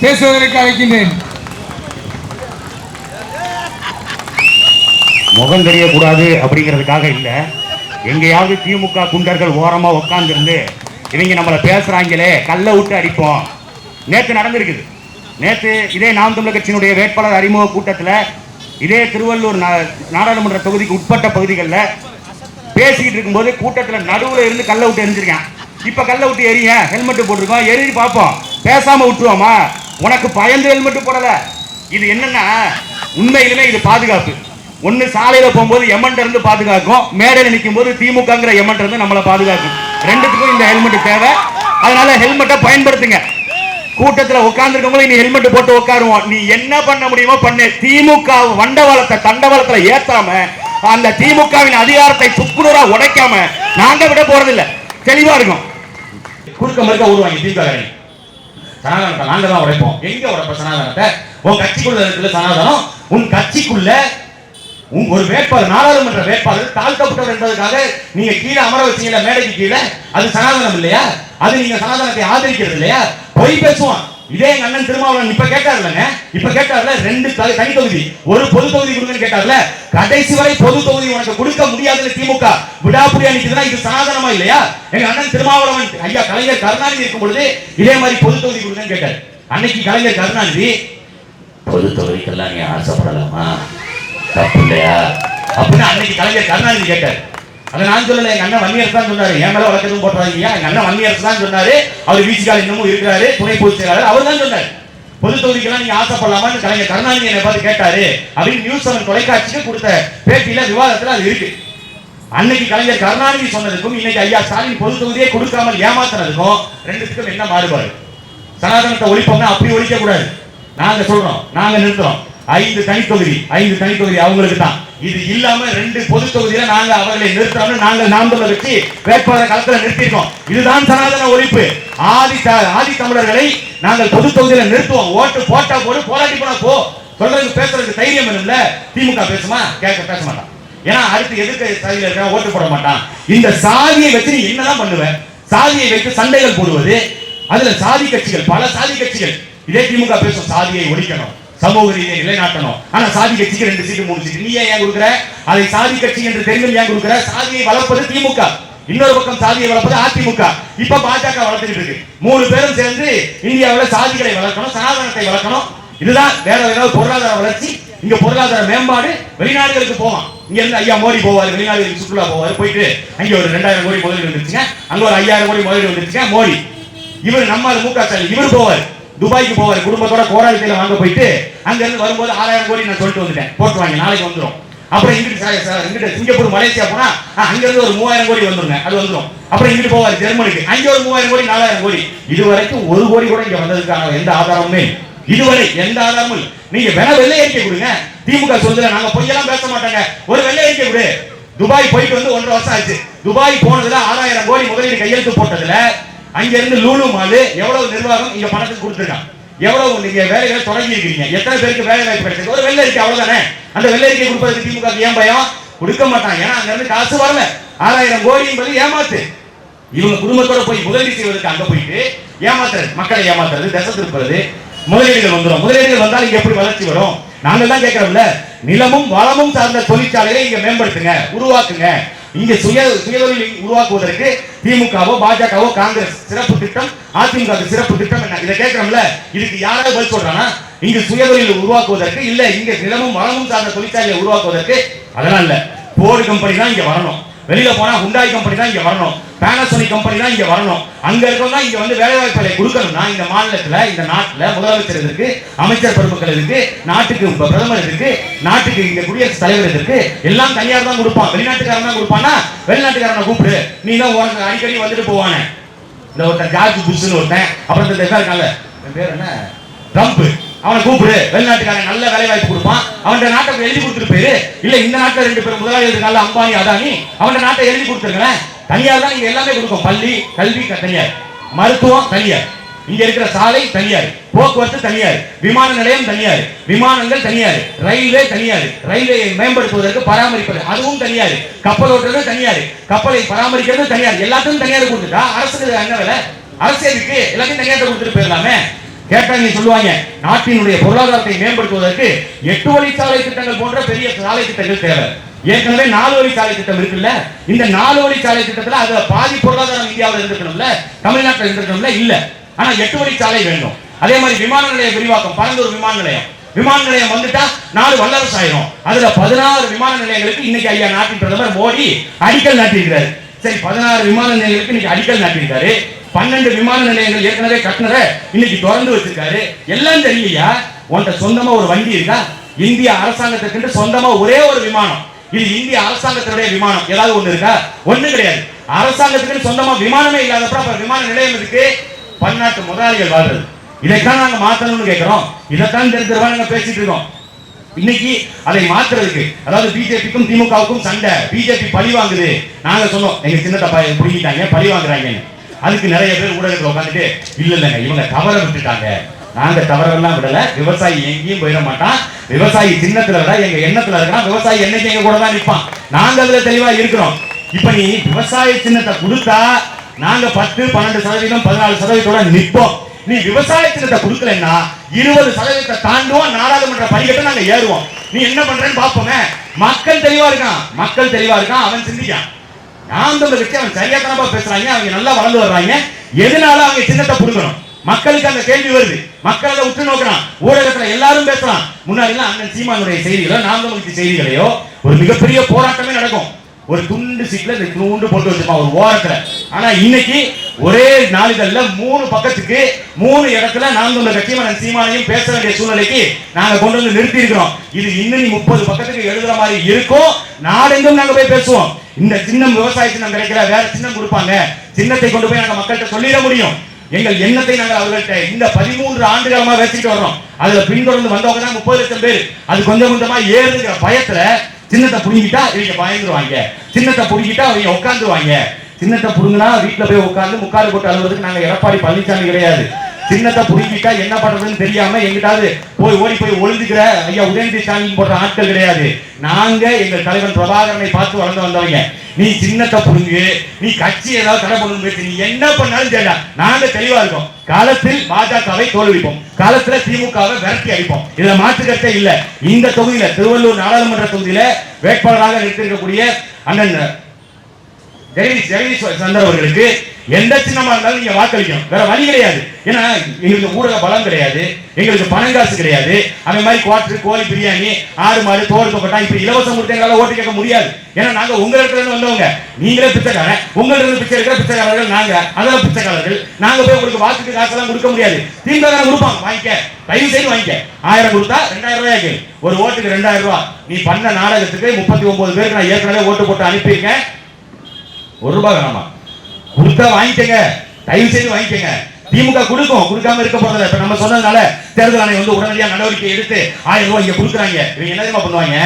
பேசுவதற்கு அழைக்கின்றேன். முகம் தெரியக்கூடாது அப்படிங்கிறதுக்காக இல்லை. எங்கேயாவது திமுக குண்டர்கள் ஓரமாக உட்காந்துருந்து இவங்க நம்மளை பேசுகிறாங்களே கல்லை விட்டு அடிப்போம். நேற்று நடந்திருக்குது. நேற்று இதே நாம் தமிழர் கட்சியினுடைய வேட்பாளர் அறிமுக கூட்டத்தில் இதே திருவள்ளூர் நா- நாடாளுமன்ற தொகுதிக்கு உட்பட்ட பகுதிகளில் பேசிக்கிட்டு இருக்கும்போது கூட்டத்தில் நடுவில் இருந்து கல்லை விட்டு எரிஞ்சிருக்கேன். இப்போ கல்லை விட்டு எரிய ஹெல்மெட்டு போட்டிருக்கோம் எரிஞ்சு பார்ப்போம். பேசாமல் விட்டுருவோமா? உனக்கு பயந்து ஹெல்மெட் போடலை. இது என்னன்னா உண்மையிலுமே இது பாதுகாப்பு. ஒன்று சாலையில் போகும்போது எமன்ட்ட இருந்து பாதுகாக்கும். மேடையில் நிற்கும் போது திமுகங்கிற எமன்ட்ட இருந்து நம்மளை பாதுகாக்கும். ரெண்டுத்துக்கும் இந்த ஹெல்மெட் தேவை. அதனால ஹெல்மெட்டை பயன்படுத்துங்க. கூட்டத்தில் உட்காந்துருக்கவங்களும் நீ ஹெல்மெட் போட்டு உட்காருவோம். நீ என்ன பண்ண முடியுமோ பண்ணு. திமுக வண்டவாளத்தை தண்டவாளத்தில் ஏத்தாம அந்த திமுகவின் அதிகாரத்தை சுக்குநூறா உடைக்காம நாங்க விட போறதில்லை. தெளிவா இருக்கும். குறுக்க மறுக்க ஊருவாங்க திமுக சனாதனத்தை நாங்க தான் உடைப்போம். எங்க உடைப்ப சனாதனத்தை? உன் கட்சிக்குள்ள இருக்கிற சனாதனம். உன் கட்சிக்குள்ள உன் ஒரு வேட்பாளர் நாடாளுமன்ற வேட்பாளர் தாழ்த்தப்பட்டவர் என்பதற்காக நீங்க கீழே அமர வச்சீங்கல்ல மேடைக்கு கீழே அது சனாதனம் இல்லையா? அது நீங்க சனாதனத்தை ஆதரிக்கிறது இல்லையா? பொய் பேசுவான். இதே எங்க அண்ணன் திருமாவளவன் இப்ப கேட்டார்லங்க? இப்ப கேட்டாருல ரெண்டு தனி தொகுதி ஒரு பொது தொகுதி கொடுங்கன்னு கேட்டாருல? கடைசி வரை பொது தொகுதி உனக்கு கொடுக்க முடியாதுன்னு திமுக விடாப்புடியா நிக்குதுன்னா இது சனாதனமா இல்லையா? எங்க அண்ணன் திருமாவளவன் ஐயா கலைஞர் கருணாநிதி இருக்கும் பொழுது இதே மாதிரி பொது தொகுதி கொடுங்கன்னு கேட்டாரு. அன்னைக்கு கலைஞர் கருணாநிதி பொது தொகுதிக்கெல்லாம் நீ ஆசைப்படலாமா? தப்பு இல்லையா? அப்படின்னு அன்னைக்கு கலைஞர் கருணாநிதி கேட்டார். அதை நான் சொல்லல எங்க அண்ணன் வன்னியர் தான் சொன்னாரு. என் மேல வழக்கத்தும் போட்டுறாங்க எங்க அண்ணன் வன்னியர் தான் சொன்னாரு. அவர் வீச்சுக்கால் இன்னமும் இருக்கிறாரு. துணை பொதுச் செயலாளர். அவர் தான் சொன்னார். பொது தொகுதிக்கெல்லாம் நீங்க ஆசைப்படலாமான்னு கலைஞர் கருணாநிதி என்னை பார்த்து கேட்டாரு. அப்படின்னு நியூஸ் செவன் தொலைக்காட்சிக்கு கொடுத்த பேட்டியில விவாதத்துல அது இருக்கு. அன்னைக்கு கலைஞர் கருணாநிதி சொன்னதுக்கும் இன்னைக்கு ஐயா ஸ்டாலின் பொது தொகுதியே கொடுக்காமல் ஏமாத்துனதுக்கும் ரெண்டுத்துக்கும் என்ன மாறுபாடு? சனாதனத்தை ஒழிப்போம்னா அப்படி ஒழிக்க கூடாது. நாங்க சொல்றோம். நாங்க நிறுத்துறோம். ஐந்து தனித்தொகுதி தொகுதி ஐந்து தனித்தொகுதி தொகுதி அவங்களுக்கு தான் இது இல்லாம ரெண்டு பொது தொகுதியில நாங்க அவர்களை நிறுத்தாமல் நாங்கள் நாம் தமிழர் வச்சு வேட்பாளர் களத்துல நிறுத்திருக்கோம் இதுதான் சனாதன ஒழிப்பு. ஆதி த- ஆதி தமிழர்களை நாங்கள் பொது தொகுதியில நிறுத்துவோம். ஓட்டு போட்டா போடு போராட்டி போனா போ. சொல்றதுக்கு பேசுறதுக்கு தைரியம் வேணும்ல? திமுக பேசுமா? கேட்க பேச மாட்டான். ஏன்னா அடுத்து எதிர்க்க சாதியில இருக்க ஓட்டு போட மாட்டான்? இந்த சாதியை வச்சு நீ என்னதான் பண்ணுவ? சாதியை வைத்து சண்டைகள் போடுவது அதுல சாதி கட்சிகள் பல சாதி கட்சிகள். இதே திமுக பேசும் சாதியை ஒழிக்கணும். சமூக ரீதியை நிலைநாட்டணும். ஆனா சாதி கட்சிக்கு ரெண்டு சீட்டு மூணு சீட்டு. நீ ஏன் கொடுக்குற? அதை சாதி கட்சி என்று தெரிந்தும் ஏன் கொடுக்குற? சாதியை வளர்ப்பது திமுக. இன்னொரு பக்கம் சாதியை வளர்ப்பது அதிமுக. இப்ப பாஜக வளர்த்துக்கிட்டு இருக்கு. மூணு பேரும் சேர்ந்து இந்தியாவில் சாதிகளை வளர்க்கணும் சனாதனத்தை வளர்க்கணும். இதுதான் வேற ஏதாவது பொருளாதார வளர்ச்சி. இங்க பொருளாதார மேம்பாடு. வெளிநாடுகளுக்கு போவான். இங்க இருந்து ஐயா மோடி போவார் வெளிநாடுகளுக்கு சுற்றுலா போவார். போயிட்டு அங்க ஒரு ரெண்டாயிரம் கோடி முதலீடு வந்துருச்சுங்க. அங்க ஒரு ஐயாயிரம் கோடி முதலீடு வந்துருச்சுங்க. மோடி. இவர் நம்ம மு க ஸ்டாலின் இவர் போவார். துபாய்க்கு போவார் குடும்பத்தோட கோடாலிக்கையில வாங்க போயிட்டு அங்க இருந்து வரும்போது ஆறாயிரம் கோடி நான் சொல்லிட்டு வந்துட்டேன். போட்டு வாங்க நாளைக்கு வந்துடும் அப்புறம் இங்கிட்டு சார் இங்கிட்டு சிங்கப்பூர் மலேசியா போனா ஆ, அங்க இருந்து ஒரு மூவாயிரம் கோடி வந்துருங்க. அது வந்துடும் அப்புறம் இங்கிட்டு போவார் ஜெர்மனிக்கு. அங்கே ஒரு மூவாயிரம் கோடி நாலாயிரம் கோடி. இது வரைக்கும் ஒரு கோடி கூட இங்க வந்ததுக்கான எந்த ஆதாரமுமே இதுவரை எந்த ஆதாரமும் இல்லை. நீங்க வேணா வெள்ளை அறிக்கை கொடுங்க. திமுக சொல்லுங்க நாங்க பொய்யெல்லாம் பேச மாட்டாங்க. ஒரு வெள்ளை அறிக்கை கொடு. துபாய் போயிட்டு வந்து ஒன்றரை வருஷம் ஆச்சு. துபாய் போனதுல ஆறாயிரம் கோடி முதலீடு கையெழுத்து போட்டதுல அங்க இருந்து லூலு மாலு எவ்வளவு நிர்வாகம் இங்க பணத்துக்கு கொடுத்துருக்கான் எவ்வளவு நீங்க வேலைகளை தொடங்கி இருக்கீங்க எத்தனை பேருக்கு வேலை வாய்ப்பு கிடைச்சது ஒரு வெள்ளை அறிக்கை அவ்வளவுதானே? அந்த வெள்ளை அறிக்கை கொடுப்பதற்கு திமுக ஏன் பயம்? கொடுக்க மாட்டாங்க. ஏன்னா அங்க இருந்து காசு வரல. ஆறாயிரம் கோடி என்பது ஏமாத்து. இவங்க குடும்பத்தோட போய் முதலீடு செய்வதற்கு அங்க போயிட்டு ஏமாத்துறது. மக்களை ஏமாத்துறது திசை திருப்புறது. முதலீடுகள் வந்துடும் முதலீடுகள் வந்தால் இங்க எப்படி வளர்ச்சி வரும்? நாங்க தான் கேட்கறோம்ல. நிலமும் வளமும் சார்ந்த தொழிற்சாலைகளை இங்க மேம்படுத்துங்க உருவாக்குங்க. இங்க சுய சுயதொழில் உருவாக்குவதற்கு திமுகவோ பாஜகவோ காங்கிரஸ் சிறப்பு திட்டம் அதிமுக சிறப்பு திட்டம் என்ன? இதை கேட்கிறோம்ல. இதுக்கு யாராவது பதில் சொல்றானா? இங்க சுயதொழில் உருவாக்குவதற்கு இல்ல இங்க நிலமும் வளமும் சார்ந்த தொழிற்சாலையை உருவாக்குவதற்கு. அதெல்லாம் இல்ல. போர்டு கம்பெனி தான் இங்க வரணும். வெளியில போனா ஹுண்டாய் கம்பெனி தான் இங்க வரணும். பேனசோனிக் கம்பெனி தான் இங்க வரணும். அங்க இருக்கவங்க இங்க வந்து வேலை வாய்ப்புகளை கொடுக்கணும்னா இந்த மாநிலத்துல இந்த நாட்டுல முதலமைச்சர் இருக்கு அமைச்சர் பெருமக்கள் இருக்கு நாட்டுக்கு இப்ப பிரதமர் இருக்கு நாட்டுக்கு இங்க குடியரசுத் தலைவர் இருக்கு எல்லாம் தனியார் தான் கொடுப்பான். வெளிநாட்டுக்காரன் தான் கொடுப்பான்னா வெளிநாட்டுக்காரனை கூப்பிடு. நீ தான் உனக்கு அடிக்கடி வந்துட்டு போவானே. இந்த ஒருத்தன் ஜார்ஜ் புஷ்னு ஒருத்தன் அப்புறம் இந்த பேர் என்ன? ட்ரம்ப். அவனை கூப்பிடு. வெளிநாட்டுக்காரன் நல்ல வேலை வாய்ப்பு கொடுப்பான். அவன் நாட்டை எழுதி கொடுத்துட்டு இல்ல இந்த நாட்டில் ரெண்டு பேரும் முதலாளி இருக்காங்க அம்பானி அதானி. அவன் நாட்டை எழுதி கொடுத்துருக்கேன் தனியார் தான் இங்க எல்லாமே கொடுக்கும். பள்ளி கல்வி தனியார். மருத்துவம் தனியார். இங்க இருக்கிற சாலை தனியார். போக்குவரத்து தனியார். விமான நிலையம் தனியார். விமானங்கள் தனியார். ரயில்வே தனியார். ரயில்வே மேம்படுத்துவதற்கு பராமரிப்பது அதுவும் தனியார். கப்பல் ஓட்டுறது தனியார். கப்பலை பராமரிக்கிறது தனியார். எல்லாத்துக்கும் தனியார் கொடுத்துட்டா அரசுக்கு என்ன வேலை? அரசு எதுக்கு? எல்லாத்தையும் தனியார் கொடுத்துட்டு போயிடலாமே. கேட்டாங்க சொல்லுவாங்க நாட்டினுடைய பொருளாதாரத்தை மேம்படுத்துவதற்கு எட்டு வழிச்சாலை திட்டங்கள் போன்ற பெரிய சாலை திட்டங்கள் தேவை. ஏற்கனவே நாலு வழி சாலை திட்டம் இருக்குல்ல? இந்த நாலு வழி சாலை திட்டத்துல அதுல பாதி பொருளாதாரம் இந்தியாவில் இருந்திருக்கணும்ல தமிழ்நாட்டில் இருந்திருக்கணும்ல? இல்ல. ஆனா எட்டு வழி சாலை வேண்டும். அதே மாதிரி விமான நிலைய விரிவாக்கம் பரந்தூர் விமான நிலையம். விமான நிலையம் வந்துட்டா நாலு வல்லரசு ஆயிரும். அதுல பதினாறு விமான நிலையங்களுக்கு இன்னைக்கு ஐயா நாட்டின் பிரதமர் மோடி அடிக்கல் நாட்டியிருக்கிறாரு. சரி பதினாறு விமான நிலையங்களுக்கு இன்னைக்கு அடிக்கல் நாட்டியிருக்காரு. பன்னெண்டு விமான நிலையங்கள் ஏற்கனவே கட்டினத இன்னைக்கு திறந்து வச்சிருக்காரு. எல்லாம் தெரியலையா? உன்கிட்ட சொந்தமா ஒரு வண்டி இருக்கா? இந்திய அரசாங்கத்துக்கு சொந்தமா ஒரே ஒரு விமானம். இது இந்திய அரசாங்கத்தினுடைய விமானம். ஏதாவது ஒண்ணு இருக்கா? ஒண்ணு கிடையாது. அரசாங்கத்துக்கு சொந்தமா விமானமே இல்லாதப்ப அப்புறம் விமான நிலையம் இருக்கு பன்னாட்டு முதலாளிகள் வாழ்றது. இதைத்தான் நாங்க மாத்தணும்னு கேட்கிறோம் இதைத்தான் தெரிஞ்சிருவா நாங்க பேசிட்டு இருக்கோம். இன்னைக்கு அதை மாத்துறதுக்கு அதாவது பிஜேபிக்கும் திமுகவுக்கும் சண்டை. பிஜேபி பழி வாங்குது. நாங்க சொன்னோம் எங்க சின்ன தப்பா புரிஞ்சிட்டாங்க பழி வாங்குறாங்கன்னு. அதுக்கு நிறைய பேர் ஊடகத்தில் உட்காந்துட்டு இல்ல இல்லைங்க இவங்க தவற விட்டுட்டாங்க. நாங்க தவறெல்லாம் விடல. விவசாயி எங்கேயும் போயிட மாட்டான். விவசாயி சின்னத்துல விட எங்க எண்ணத்துல இருக்கான். விவசாயி என்னைக்கு எங்க கூட தான் நிற்பான் நாங்க அதுல தெளிவா இருக்கிறோம். இப்ப நீ விவசாய சின்னத்தை கொடுத்தா நாங்க பத்து பன்னெண்டு சதவீதம் பதினாலு சதவீதத்தோட நிற்போம் நீ விவசாய சின்னத்தை கொடுக்கலன்னா இருபது சதவீதத்தை தாண்டுவோம். நாடாளுமன்ற படிக்கட்டை நாங்க ஏறுவோம். நீ என்ன பண்றேன்னு பாப்போமே மக்கள் தெளிவா இருக்கான். மக்கள் தெளிவா இருக்கான். அவன் சிந்திக்கான் நாம் வச்சு அவங்க அவன் பேசுறாங்க அவங்க நல்லா வளர்ந்து வர்றாங்க. எதனால அவங்க சின்னத்தை புடுங்கணும்? மக்களுக்கு அந்த கேள்வி வருது. மக்கள் அதை உற்று நோக்கிறான். ஊடகத்துல எல்லாரும் பேசலாம் முன்னாடி எல்லாம் அண்ணன் சீமானுடைய செய்திகளோ நாம் செய்திகளையோ ஒரு மிகப்பெரிய போராட்டமே நடக்கும். ஒரு துண்டு சீட்ல இந்த துண்டு போட்டு வச்சிருப்பான் ஒரு ஓரத்துல. ஆனா இன்னைக்கு ஒரே நாளிதழ்ல மூணு பக்கத்துக்கு மூணு இடத்துல நாம் உள்ள கட்சியும் சீமானையும் பேச வேண்டிய சூழ்நிலைக்கு நாங்க கொண்டு வந்து நிறுத்தி இருக்கிறோம் இது இன்னும் முப்பது பக்கத்துக்கு எழுதுற மாதிரி இருக்கும் நாடெங்கும் நாங்க போய் பேசுவோம். இந்த சின்னம் விவசாய சின்னம் கிடைக்கல வேற சின்னம் கொடுப்பாங்க. சின்னத்தை கொண்டு போய் நாங்கள் மக்கள்கிட்ட சொல்லிட முடியும். எங்கள் எண்ணத்தை நாங்கள் அவர்கள்ட்ட இந்த பதிமூன்று ஆண்டு காலமா வச்சுட்டு வர்றோம். அதுல பின்தொடர்ந்து வந்தவங்க தான் முப்பது லட்சம் பேர். அது கொஞ்சம் கொஞ்சமா ஏறுங்கிற பயத்துல சின்னத்தை புடுங்கிட்டா இவங்க பயந்துருவாங்க. சின்னத்தை புடுங்கிட்டா அவங்க உட்காந்துருவாங்க. சின்னத்தை புடுங்கினா வீட்டுல போய் உட்காந்து முக்காடு போட்டு அழுவதுக்கு நாங்க எடப்பாடி பழனிசாமி கிடையாது. சின்னத்தை புரிஞ்சிட்டா என்ன பண்றதுன்னு தெரியாம எங்கிட்டாவது போய் ஓடி போய் ஒழுந்துக்கிற ஐயா உதயநிதி ஸ்டாலின் போன்ற ஆட்கள் கிடையாது. நாங்க எங்கள் தலைவன் பிரபாகரனை பார்த்து வளர்ந்து வந்தவங்க. நீ சின்னத்தை புரிஞ்சு நீ கட்சி ஏதாவது தடை பண்ணணும் பேசி நீ என்ன பண்ணாலும் தேடா நாங்க தெளிவா இருக்கோம். காலத்தில் பாஜகவை தோல்விப்போம். காலத்துல திமுகவை விரட்டி அடிப்போம். இதுல மாற்றுக்கட்டே இல்ல. இந்த தொகுதியில திருவள்ளூர் நாடாளுமன்ற தொகுதியில வேட்பாளராக நிறுத்திருக்கக்கூடிய அண்ணன் ஜெகதீஷ் ஜெகதீஷ் சந்தர் அவர்களுக்கு எந்த சின்னமா இருந்தாலும் நீங்க வாக்களிக்கணும். வேற வழி கிடையாது. ஏன்னா எங்களுக்கு ஊடக பலம் கிடையாது. எங்களுக்கு பணம் காசு கிடையாது. அந்த மாதிரி குவாட்டர் கோழி பிரியாணி ஆறு மாடு தோல் தொக்கட்டா இப்ப இலவசம் கொடுத்து எங்களால் ஓட்டு கேட்க முடியாது. ஏன்னா நாங்க உங்கள்கிட்ட இருந்து வந்தவங்க. நீங்களே பிச்சைக்காரன். உங்க இருந்து பிச்சை இருக்கிற பிச்சைக்காரர்கள் நாங்க. அதெல்லாம் பிச்சைக்காரர்கள். நாங்க போய் உங்களுக்கு வாக்குக்கு காசெல்லாம் கொடுக்க முடியாது. திமுக கொடுப்பாங்க. வாங்கிக்க. தயவு செய்து வாங்கிக்க. ஆயிரம் கொடுத்தா ரெண்டாயிரம் ரூபாய்க்கு ஒரு ஓட்டுக்கு ரெண்டாயிரம் ரூபாய். நீ பண்ண நாடகத்துக்கு முப்பத்தி ஒன்பது பேருக்கு நான் ஏற்கனவே ஓட்டு போட்டு அனுப்பியிருக்கேன். ஒரு ரூபாய் வேணாமா? கொடுத்தா வாங்கிக்கங்க. தயவு செய்து வாங்கிக்கங்க. திமுக கொடுக்கும். கொடுக்காம இருக்க போறதில்ல. இப்ப நம்ம சொன்னதுனால தேர்தல் ஆணையம் வந்து உடனடியாக நடவடிக்கை எடுத்து ஆயிரம் ரூபாய் இங்க கொடுக்குறாங்க. இவங்க என்ன தெரியுமா பண்ணுவாங்க?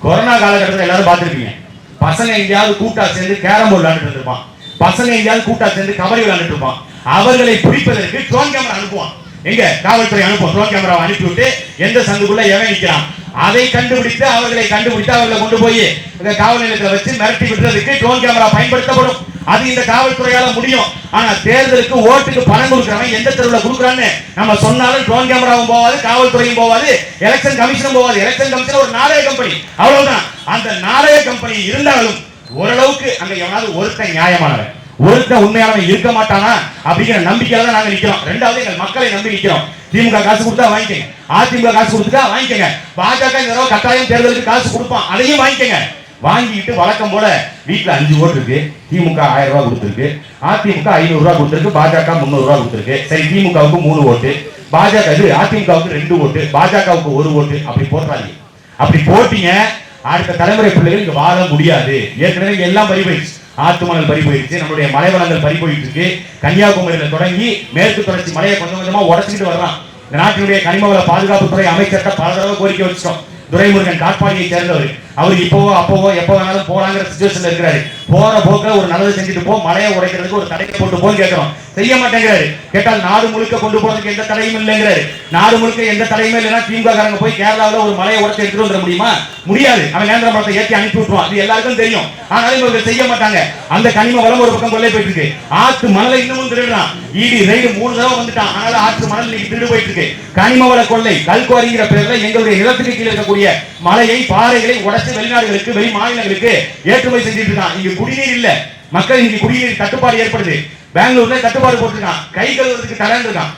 கொரோனா காலகட்டத்தில் எல்லாரும் பார்த்துருப்பீங்க. பசங்க எங்கேயாவது கூட்டா சேர்ந்து கேரம் போர்டு விளையாண்டுட்டு இருப்பான் பசங்க எங்கேயாவது கூட்டா சேர்ந்து கபடி விளையாண்டுட்டு இருப்பான். அவர்களை பிடிப்பதற்கு ட்ரோன் கேமரா அனுப்புவான். எங்க? காவல்துறை அனுப்பும் ட்ரோன் கேமரா அனுப்பிவிட்டு எந்த சந்துக்குள்ள எவன் நிற்கிறான் அதை கண்டுபிடித்து அவர்களை கண்டுபிடித்து அவர்களை கொண்டு போய் இந்த காவல் நிலையத்தில் வச்சு மிரட்டி விடுறதுக்கு ட்ரோன் கேமரா பயன்படுத்தப்படும். அது இந்த காவல்துறையால முடியும். ஆனா தேர்தலுக்கு ஓட்டுக்கு பணம் கொடுக்குறவன் எந்த தெருவில் கொடுக்குறான்னு நம்ம சொன்னாலும் ட்ரோன் கேமராவும் போவாது காவல்துறையும் போவாது எலெக்ஷன் கமிஷனும் போவாது. எலெக்ஷன் கமிஷன் ஒரு நாளைய கம்பெனி அவ்வளவுதான். அந்த நாளைய கம்பெனி இருந்தாலும் ஓரளவுக்கு அங்க எவனாவது ஒருத்தன் நியாயமானவன். ஒருத்தன் உண்மையானவன் இருக்க மாட்டானா அப்படிங்கிற நம்பிக்கையில தான் நாங்க நிக்கிறோம். ரெண்டாவது எங்கள் மக்களை நம்பி நிக்கிறோம். திமுக காசு கொடுத்தா வாங்கிக்கங்க. அதிமுக காசு கொடுத்துட்டா வாங்கிக்கங்க. பாஜக இந்த தடவை கட்டாயம் தேர்தலுக்கு காசு கொடுப்பான். அதையும் வாங்கிக்கங்க. வாங்கிட்டு வழக்கம் போல வீட்டுல அஞ்சு ஓட்டு இருக்கு. திமுக ஆயிரம் ரூபாய் கொடுத்துருக்கு. அதிமுக ஐநூறு ரூபாய் கொடுத்துருக்கு. பாஜக முந்நூறு ரூபாய் கொடுத்துருக்கு. சரி திமுகவுக்கு மூணு ஓட்டு. பாஜக இது அதிமுகவுக்கு ரெண்டு ஓட்டு. பாஜகவுக்கு ஒரு ஓட்டு. அப்படி போடுறாங்க அப்படி போட்டீங்க. அடுத்த தலைமுறை பிள்ளைகள் இங்க வாழ முடியாது. ஏற்கனவே எல்லாம் பறி ஆற்று மணல் பறி போயிடுச்சு நம்மளுடைய மலை வளங்கள் பறி போயிட்டு இருக்கு கன்னியாகுமரியில தொடங்கி மேற்கு தொடர்ச்சி மலையை கொஞ்சம் கொஞ்சமா உடச்சிக்கிட்டு வர்றான் இந்த நாட்டினுடைய கனிமவள பாதுகாப்புத்துறை அமைச்சர்கிட்ட பல தடவை கோரிக்கை வச்சிட்டோம். துரைமுருகன் காட்பாடியை சேர்ந்தவர். அவர் இப்போவோ அப்போவோ எப்போ வேணாலும் போலாங்கிற சுச்சுவேஷன்ல இருக்கிறாரு. போற போக்குல ஒரு நல்லது செஞ்சுட்டு போ மலையை உடைக்கிறதுக்கு ஒரு தடையை போட்டு போய் கேட்கிறோம். செய்ய மாட்டேங்கிறாரு. கேட்டால் நாடு முழுக்க கொண்டு போறதுக்கு எந்த தடையும் இல்லைங்கிறாரு. நாடு முழுக்க எந்த தடையுமே இல்லைன்னா திமுக காரங்க போய் கேரளாவுல ஒரு மலையை உடைச்சு எடுத்துட்டு வந்துட முடியுமா? முடியாது. அவன் நேந்திர மரத்தை ஏற்றி அனுப்பி விட்டுருவான். அது எல்லாருக்கும் தெரியும். ஆனாலும் இவங்க செய்ய மாட்டாங்க. அந்த கனிம வளம் ஒரு பக்கம் கொள்ளை போயிட்டு இருக்கு ஆத்து மணலை இன்னமும் திருடுறான். ஈடி ரெய்டு மூணு தடவை வந்துட்டான். ஆனாலும் ஆற்று மணல் இன்னைக்கு திருடு போயிட்டு இருக்கு கனிம வள கொள்ளை கல்குவாரிங்கிற பேர்ல எங்களுடைய நிலத்துக்கு கீழே இருக்கக்கூடிய மலையை பாறைகளை உடைச்சு வெளிநாடுகளுக்கு வெளி மாநிலங்களுக்கு ஏற்றுமதி செஞ்சுட்டு இருக்கான். இங்க குடிநீர் இல்ல. மக்கள் இன்னைக்கு குடிநீர் தட்டுப்பாடு ஏற்படுது. பெங்களூர்ல தட்டுப்பாடு போட்டிருக்கான். கை கழுவுறதுக்கு தடைன்னு இருக்கான்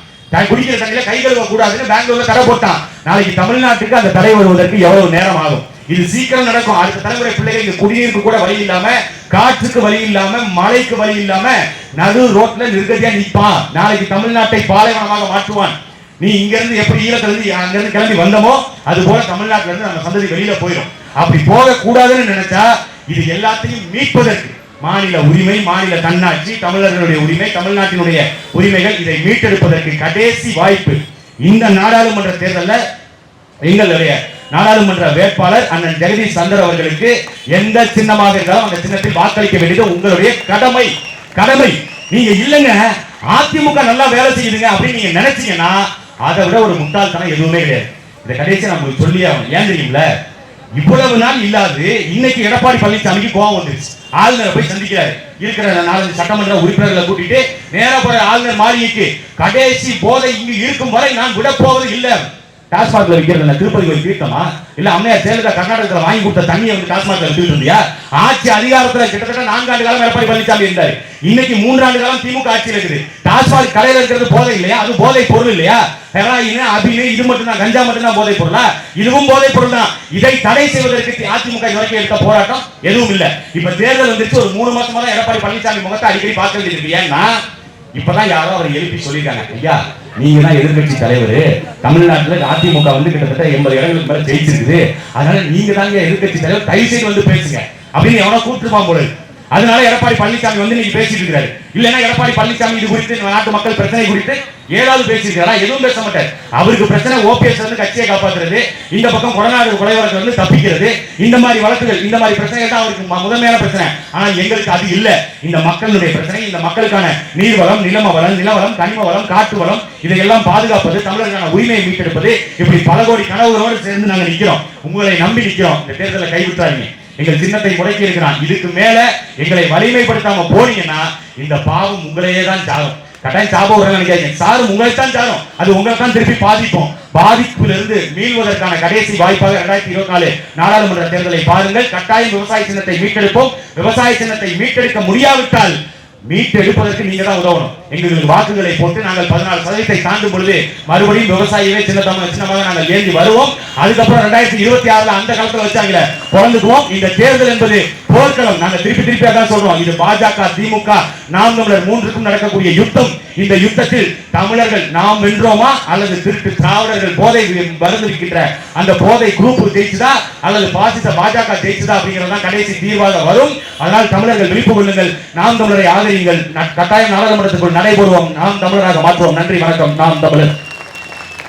குடிக்கிற தண்ணியில கை கழுவ கூடாதுன்னு பெங்களூர்ல தடை போட்டான். நாளைக்கு தமிழ்நாட்டுக்கு அந்த தடை வருவதற்கு எவ்வளவு நேரம் ஆகும்? இது சீக்கிரம் நடக்கும். அடுத்த தலைமுறை பிள்ளைகள் இங்க குடிநீருக்கு கூட வழி இல்லாம காற்றுக்கு வழி இல்லாம மழைக்கு வழி இல்லாம நடு ரோட்ல நிர்கதியா நிற்பான் நாளைக்கு தமிழ்நாட்டை பாலைவனமாக மாற்றுவான். நீ இங்க இருந்து எப்படி ஈழத்துல இருந்து அங்க இருந்து கிளம்பி வந்தமோ அது போல தமிழ்நாட்டுல இருந்து நம்ம சந்ததி வெளியில போயிடும். அப்படி போக கூடாதுன்னு நினைச்சா இது எல்லாத்தையும் மீட்பதற்கு மாநில உரிமை மாநில தன்னாட்சி தமிழர்களுடைய உரிமை தமிழ்நாட்டினுடைய உரிமைகள் இதை மீட்டெடுப்பதற்கு கடைசி வாய்ப்பு. இந்த நாடாளுமன்ற தேர்தலில் எங்களுடைய நாடாளுமன்ற வேட்பாளர் அண்ணன் ஜெகதீஷ் சந்தர் அவர்களுக்கு எந்த சின்னமாக இருந்தாலும் அந்த சின்னத்தில் வாக்களிக்க வேண்டியது உங்களுடைய கடமை. கடமை. நீங்க இல்லைங்க. அதிமுக நல்லா வேலை செய்யுதுங்க அப்படின்னு நீங்க நினைச்சீங்கன்னா அதை விட ஒரு முட்டாள்தனம் எதுவுமே கிடையாது. இதை கடைசி நான் உங்களுக்கு சொல்லி ஆகணும். ஏன் தெரியுங்கள இவ்வளவு நாள் இல்லாது இன்னைக்கு எடப்பாடி பழனிசாமிக்கு கோவம் வந்துருச்சு. ஆளுநரை போய் சந்திக்கிறாரு. இருக்கிற நாலஞ்சு சட்டமன்ற உறுப்பினர்களை கூட்டிட்டு நேரா போற ஆளுநர் மாளிகைக்கு கடைசி போதை இங்கு இருக்கும் வரை நான் விட போவது இல்லை டாஸ்மாக்ல விற்கிறது என்ன திருப்பதி கோயில் தீர்த்தமா இல்ல அம்மையா ஜெயலலிதா கர்நாடகத்துல வாங்கி கொடுத்த தண்ணியை வந்து டாஸ்மாக்ல வித்துட்டு இருந்தியா? ஆட்சி அதிகாரத்துல கிட்டத்தட்ட நான்காண்டு காலம் எடப்பாடி பழனிசாமி இருந்தாரு. இன்னைக்கு மூன்றாண்டு காலம் திமுக ஆட்சியில் இருக்குது. டாஸ்மாக் கலையில இருக்கிறது போதை இல்லையா? அது போதை பொருள் இல்லையா? ஹெராயின் அபினு இது மட்டும் தான் கஞ்சா மட்டும் தான் போதை பொருளா? இதுவும் போதை பொருள் தான் இதை தடை செய்வதற்கு அதிமுக இதுவரைக்கும் எடுத்த போராட்டம் எதுவும் இல்ல. இப்ப தேர்தல் வந்துருச்சு ஒரு மூணு மாசமா தான் எடப்பாடி பழனிசாமி முகத்தை அடிக்கடி பார்க்க வேண்டியிருக்கு ஏன்னா இப்பதான் யாரோ அவர் எழுப்பி சொல்லியிருக்காங்க. ஐயா நீங்க தான் எதிர்கட்சி தலைவர். தமிழ்நாட்டில் அதிமுக வந்து கிட்டத்தட்ட எண்பது இடங்களுக்கு மேல ஜெயிச்சிருக்குது. அதனால நீங்க தாங்க எதிர்கட்சி தலைவர். தயவு செய்து வந்து பேசுங்க. அப்படின்னு எவனோ கூப்பிட்டுருப்பான் போல அதனால எடப்பாடி பழனிசாமி வந்து நீங்க பேசிட்டு இருக்காரு இல்லைன்னா எடப்பாடி பழனிசாமி இது குறித்து நாட்டு மக்கள் பிரச்சனை குறித்து ஏதாவது பேசியிருக்காரா? எதுவும் பேச மாட்டார். அவருக்கு பிரச்சனை ஓபிஎஸ் வந்து கட்சியை காப்பாற்றுறது இந்த பக்கம் கொடநாடு கொலை வழக்கு வந்து தப்பிக்கிறது இந்த மாதிரி வழக்குகள் இந்த மாதிரி பிரச்சனைகள் தான் அவருக்கு முதன்மையான பிரச்சனை. ஆனால் எங்களுக்கு அது இல்ல. இந்த மக்களுடைய பிரச்சனை இந்த மக்களுக்கான நீர்வளம் நிலம வளம் நிலவளம் கனிம வளம் காட்டு வளம் இதையெல்லாம் பாதுகாப்பது தமிழருக்கான உரிமையை மீட்டெடுப்பது இப்படி பல கோடி கனவுகளோடு சேர்ந்து நாங்கள் நிற்கிறோம் உங்களை நம்பி நிற்கிறோம் இந்த தேர்தலை கைவிட்டாதீங்க. எங்கள் சின்னத்தை முடக்கி இருக்கிறான். இதுக்கு மேல எங்களை வலிமைப்படுத்தாம போனீங்கன்னா இந்த பாவம் உங்களையே தான் சாகும் கட்டாயம் சாபம் விடுறேன்னு நினைக்காதீங்க சாரும் உங்களை தான் சாரும். அது உங்களை தான் திருப்பி பாதிப்போம். பாதிப்பிலிருந்து மீள்வதற்கான கடைசி வாய்ப்பாக இரண்டாயிரத்தி இருபத்தி நாலு நாடாளுமன்ற தேர்தலை பாருங்கள். கட்டாயம் விவசாய சின்னத்தை மீட்டெடுப்போம். விவசாய சின்னத்தை மீட்டெடுக்க முடியாவிட்டால் மீட்டெடுப்பதற்கு நீங்க தான் உதவணும். எங்களுக்கு வாக்குகளை போட்டு நாங்கள் பதினாலு சதவீதத்தை தாண்டும் பொழுது மறுபடியும் விவசாயமே சின்ன தமிழ் சின்னமாக நாங்கள் ஏந்தி வருவோம். அதுக்கப்புறம் ரெண்டாயிரத்தி இருபத்தி ஆறுல அந்த காலத்தில் வச்சாங்களே பிறந்துக்குவோம். இந்த தேர்தல் என்பது போர்க்களம். நாங்க திருப்பி திருப்பி அதான் சொல்றோம். இது பாஜக திமுக நாம் தமிழர் மூன்றுக்கும் நடக்கக்கூடிய யுத்தம். இந்த யுத்தத்தில் தமிழர்கள் நாம் வென்றோமா? அல்லது திருட்டு திராவிடர்கள் போதை வருந்திருக்கின்ற அந்த போதை குரூப் ஜெயிச்சுதா? அல்லது பாசிச பாஜக ஜெயிச்சுதா அப்படிங்கறதுதான் கடைசி தீர்வாக வரும். அதனால் தமிழர்கள் விழிப்பு கொள்ளுங்கள். நாம் தமிழரை ஆதரியுங்கள். ந- கட்டாயம் நாடாளுமன்றத்துக்குள் நடைபெறுவோம் நாம் தமிழராக மாற்றுவோம். நன்றி வணக்கம். நாம் தமிழர்.